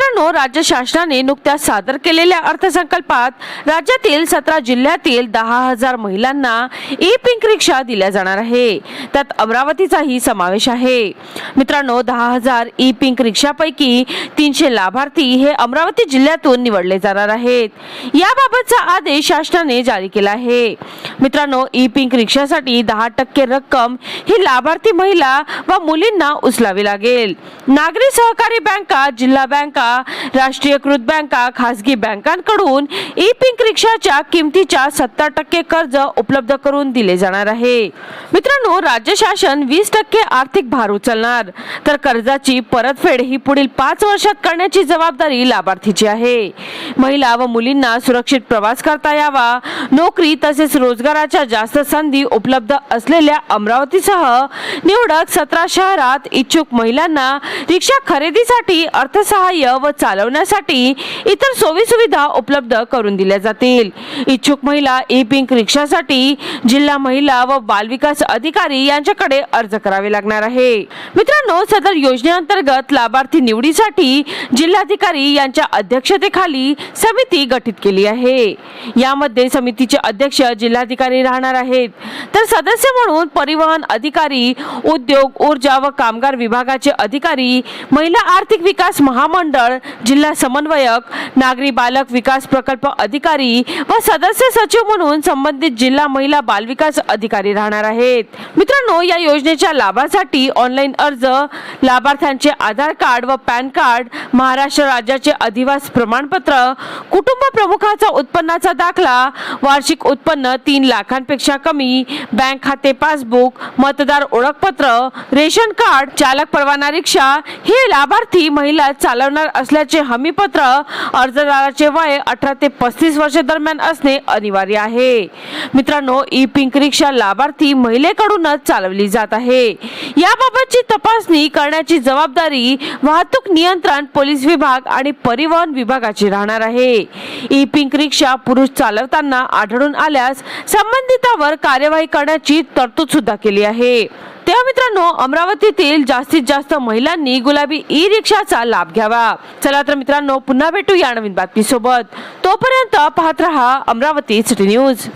मित्रांनो राज्य शासनाने नुकत्याच सादर केलेल्या अर्थसंकल्पात राज्यातील सतरा जिल्ह्यातील दहा हजार महिलांना ई पिंक रिक्षा दिल्या जाणार आहे. त्यात अमरावतीचाही समावेश आहे. मित्रांनो दहा हजार ई पिंक रिक्षापैकी तीनशे लाभार्थी हे अमरावती जिल्ह्यातून निवडले जाणार आहेत. याबाबतचा आदेश शासनाने जारी केला आहे. मित्रांनो ई पिंक रिक्षासाठी दहा टक्के रक्कम ही लाभार्थी महिला व मुलींना उचलावी लागेल. नागरी सहकारी बँका जिल्हा बँका राष्ट्रीयकृत बँका खासगी बँकांकडून ई पिंक रिक्षाच्या किमतीच्या सत्तर टक्के कर्ज उपलब्ध करून दिले जाणार आहे. मित्रांनो राज्य शासन वीस टक्के आर्थिक भार उचलणार. तर कर्जाची परतफेड ही पुढील पाच वर्षात करण्याची जबाबदारी लाभार्थीची आहे. महिला व मुलींना सुरक्षित प्रवास करता यावा. नोकरी तसेच रोजगाराच्या जास्त संधी उपलब्ध असलेल्या अमरावतीसह निवडक सतरा शहरात इच्छुक महिलांना रिक्षा खरेदीसाठी अर्थसहाय्य व चालवण्यासाठी इतर सोयी सुविधा उपलब्ध करून दिल्या जातील. इच्छुक महिला ई पिंक रिक्षासाठी जिल्हा महिला व बालविकास अधिकारी यांच्याकडे अर्ज करावे लागणार आहे. मित्रांनो सदर योजनेअंतर्गत लाभार्थी निवडीसाठी जिल्हाधिकारी यांच्या अध्यक्षतेखाली समिती गठीत केली आहे. यामध्ये समितीचे अध्यक्ष जिल्हाधिकारी राहणार आहेत. तर सदस्य म्हणून परिवहन अधिकारी उद्योग ऊर्जा व कामगार विभागाचे अधिकारी महिला आर्थिक विकास महामंडळ जिल्हा समन्वयक नागरी बालक विकास प्रकल्प अधिकारी व सदस्य सचिव म्हणून संबंधित जिल्हा महिला बालविकास अधिकारी राहणार आहेत. मित्रांनो या योजनेच्या लाभासाठी ऑनलाईन अर्ज लाभार्थ्यांचे आधार कार्ड व पॅन कार्ड महाराष्ट्र राज्याचे अधिवास प्रमाणपत्र कुटुंब प्रमुखाचा उत्पन्नाचा दाखला वार्षिक उत्पन्न तीन लाखांपेक्षा कमी बँक खाते पासबुक मतदार ओळखपत्र रेशन कार्ड चालक परवाना रिक्षा हे लाभार्थी महिला चालवणार असल्याचे हमीपत्र अर्जदाराचे वय अठरा ते पस्तीस वर्ष दरम्यान असणे अनिवार्य आहे. मित्रांनो ई पिंक रिक्षा लाभार्थी महिलेकडूनच चालवली जात आहे. याबाबतची तपासणी करण्याची जबाबदारी वाहतूक नियंत्रण पोलीस विभाग आणि परिवहन विभागाची राहणार आहे. ई पिंक रिक्षा पुरुष चालवताना आढळून आल्यास संबंधितावर कार्यवाही करण्याची तरतूद सुद्धा केली आहे. तेव्हा मित्रांनो अमरावतीतील जास्तीत जास्त महिलांनी गुलाबी ई रिक्षाचा लाभ घ्यावा. चला तर मित्रांनो पुन्हा भेटू या नवीन बातमी सोबत तोपर्यंत पाहत रहा अमरावती सिटी न्यूज